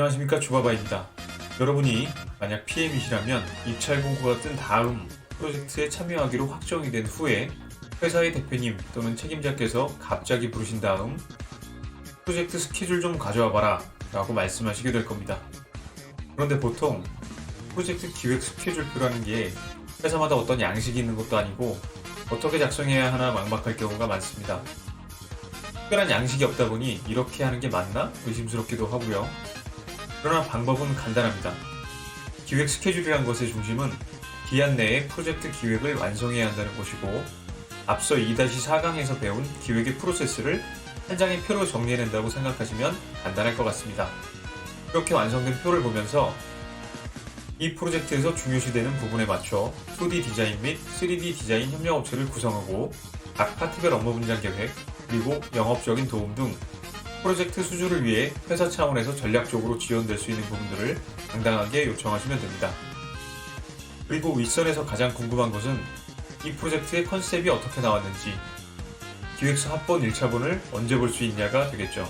안녕하십니까 주바바입니다. 여러분이 만약 PM이시라면 입찰 공고가 뜬 다음 프로젝트에 참여하기로 확정이 된 후에 회사의 대표님 또는 책임자께서 갑자기 부르신 다음 프로젝트 스케줄 좀 가져와 봐라 라고 말씀하시게 될 겁니다. 그런데 보통 프로젝트 기획 스케줄표라는 게 회사마다 어떤 양식이 있는 것도 아니고 어떻게 작성해야 하나 막막할 경우가 많습니다. 특별한 양식이 없다 보니 이렇게 하는 게 맞나 의심스럽기도 하고요. 그러나 방법은 간단합니다. 기획 스케줄이란 것의 중심은 기한 내에 프로젝트 기획을 완성해야 한다는 것이고 앞서 2-4강에서 배운 기획의 프로세스를 한 장의 표로 정리해낸다고 생각하시면 간단할 것 같습니다. 이렇게 완성된 표를 보면서 이 프로젝트에서 중요시되는 부분에 맞춰 2D 디자인 및 3D 디자인 협력업체를 구성하고 각 파트별 업무 분장 계획, 그리고 영업적인 도움 등 프로젝트 수주를 위해 회사 차원에서 전략적으로 지원될 수 있는 부분들을 당당하게 요청하시면 됩니다. 그리고 윗선에서 가장 궁금한 것은 이 프로젝트의 컨셉이 어떻게 나왔는지 기획서 합본 1차본을 언제 볼 수 있냐가 되겠죠.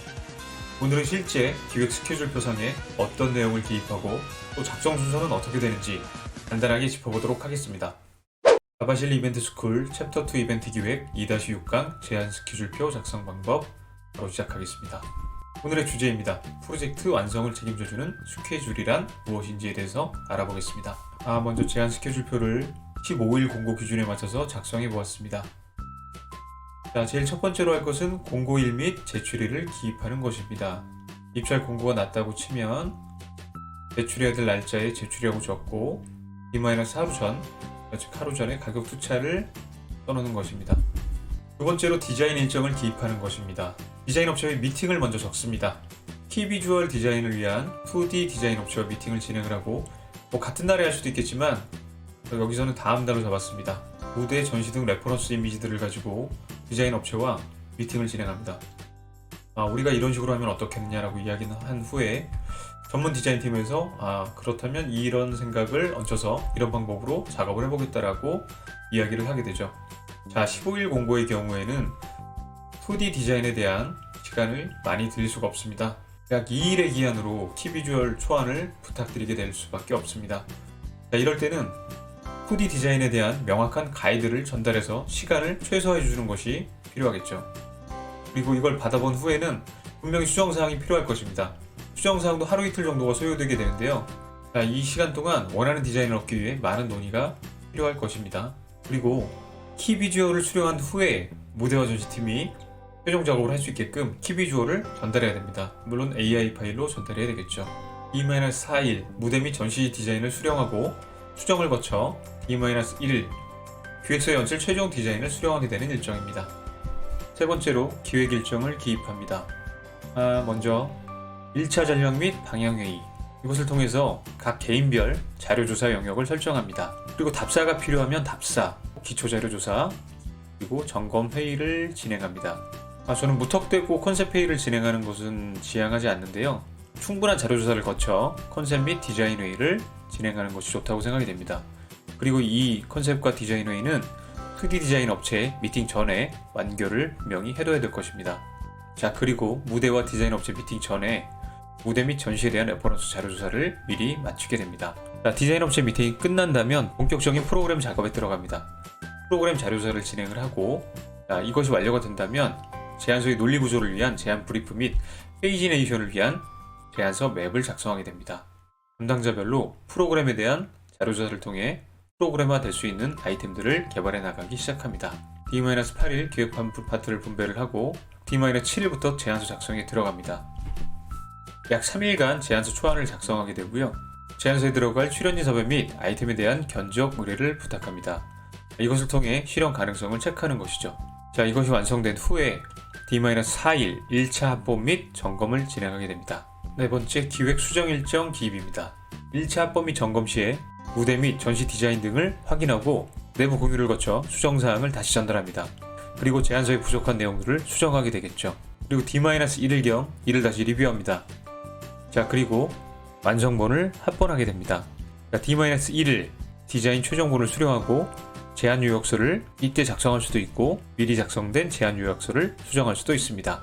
오늘은 실제 기획 스케줄표상에 어떤 내용을 기입하고 또 작성 순서는 어떻게 되는지 간단하게 짚어보도록 하겠습니다. 바바실리 이벤트 스쿨 챕터 2 이벤트 기획 2-6강 제한 스케줄표 작성 방법 바로 시작하겠습니다. 오늘의 주제입니다. 프로젝트 완성을 책임져주는 스케줄이란 무엇인지에 대해서 알아보겠습니다. 아, 먼저 제한 스케줄표를 15일 공고 기준에 맞춰서 작성해 보았습니다. 자, 제일 첫 번째로 할 것은 공고일 및 제출일을 기입하는 것입니다. 입찰 공고가 났다고 치면 제출해야 될 날짜에 제출이라고 적고 D-하루 전, 즉 하루 전에 가격 투차를 써놓는 것입니다. 두 번째로 디자인 일정을 기입하는 것입니다. 디자인 업체의 미팅을 먼저 적습니다. 키 비주얼 디자인을 위한 2D 디자인 업체와 미팅을 진행을 하고 뭐 같은 날에 할 수도 있겠지만 여기서는 다음 달로 잡았습니다. 무대, 전시 등 레퍼런스 이미지들을 가지고 디자인 업체와 미팅을 진행합니다. 아, 우리가 이런 식으로 하면 어떻겠느냐라고 이야기는 한 후에 전문 디자인 팀에서 아, 그렇다면 이런 생각을 얹혀서 이런 방법으로 작업을 해보겠다라고 이야기를 하게 되죠. 자, 15일 공고의 경우에는 2D 디자인에 대한 시간을 많이 들일 수가 없습니다. 약 2일의 기한으로 키비주얼 초안을 부탁드리게 될 수밖에 없습니다. 자, 이럴 때는 2D 디자인에 대한 명확한 가이드를 전달해서 시간을 최소화해 주는 것이 필요하겠죠. 그리고 이걸 받아본 후에는 분명히 수정사항이 필요할 것입니다. 수정사항도 하루 이틀 정도가 소요되게 되는데요. 자, 이 시간 동안 원하는 디자인을 얻기 위해 많은 논의가 필요할 것입니다. 그리고 키 비주얼을 수령한 후에 무대와 전시팀이 최종 작업을 할 수 있게끔 키 비주얼을 전달해야 됩니다. 물론 AI 파일로 전달해야 되겠죠. D-4일 무대 및 전시 디자인을 수령하고 수정을 거쳐 D-1 기획서 연출 최종 디자인을 수령하게 되는 일정입니다. 세 번째로 기획 일정을 기입합니다. 아, 먼저 1차 전략 및 방향회의 이것을 통해서 각 개인별 자료조사 영역을 설정합니다. 그리고 답사가 필요하면 답사, 기초자료 조사, 그리고 점검 회의를 진행합니다. 아, 저는 무턱대고 컨셉 회의를 진행하는 것은 지향하지 않는데요. 충분한 자료 조사를 거쳐 컨셉 및 디자인 회의를 진행하는 것이 좋다고 생각이 됩니다. 그리고 이 컨셉과 디자인 회의는 2D 디자인 업체 미팅 전에 완결을 분명히 해둬야 될 것입니다. 자, 그리고 무대와 디자인 업체 미팅 전에 무대 및 전시에 대한 레퍼런스 자료 조사를 미리 마치게 됩니다. 자, 디자인 업체 미팅이 끝난다면 본격적인 프로그램 작업에 들어갑니다. 프로그램 자료 조사를 진행을 하고 자, 이것이 완료가 된다면 제안서의 논리 구조를 위한 제안 브리프 및 페이지네이션을 위한 제안서 맵을 작성하게 됩니다. 담당자별로 프로그램에 대한 자료 조사를 통해 프로그램화 될 수 있는 아이템들을 개발해 나가기 시작합니다. D-8일 기획 파트를 분배를 하고 D-7일부터 제안서 작성에 들어갑니다. 약 3일간 제안서 초안을 작성하게 되고요. 제안서에 들어갈 출연진 섭외 및 아이템에 대한 견적 의뢰를 부탁합니다. 이것을 통해 실현 가능성을 체크하는 것이죠. 자, 이것이 완성된 후에 D-4일 1차 합본 및 점검을 진행하게 됩니다. 네 번째 기획 수정 일정 기입입니다. 1차 합본 및 점검 시에 무대 및 전시 디자인 등을 확인하고 내부 공유를 거쳐 수정 사항을 다시 전달합니다. 그리고 제안서에 부족한 내용들을 수정하게 되겠죠. 그리고 D-1일경 이를 다시 리뷰합니다. 자, 그리고 완성본을 합본하게 됩니다. D-1을 디자인 최종본을 수령하고 제안 요약서를 이때 작성할 수도 있고 미리 작성된 제안 요약서를 수정할 수도 있습니다.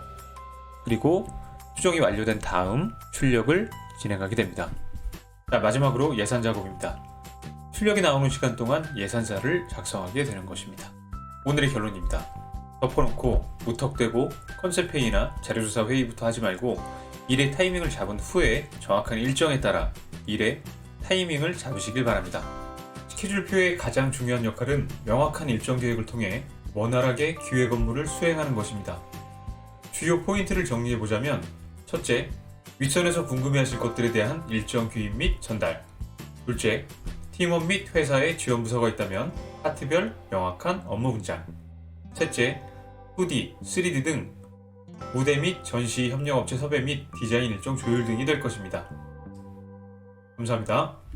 그리고 수정이 완료된 다음 출력을 진행하게 됩니다. 자, 마지막으로 예산 작업입니다. 출력이 나오는 시간 동안 예산자를 작성하게 되는 것입니다. 오늘의 결론입니다. 덮어놓고 무턱대고 컨셉 회의나 자료조사 회의부터 하지 말고 일의 타이밍을 잡은 후에 정확한 일정에 따라 일의 타이밍을 잡으시길 바랍니다. 스케줄표의 가장 중요한 역할은 명확한 일정 계획을 통해 원활하게 기획 업무를 수행하는 것입니다. 주요 포인트를 정리해 보자면 첫째, 윗선에서 궁금해하실 것들에 대한 일정 규입 및 전달. 둘째, 팀원 및 회사에 지원 부서가 있다면 파트별 명확한 업무 분장. 셋째, 2D, 3D 등 무대 및 전시 협력업체 섭외 및 디자인 일정 조율 등이 될 것입니다. 감사합니다.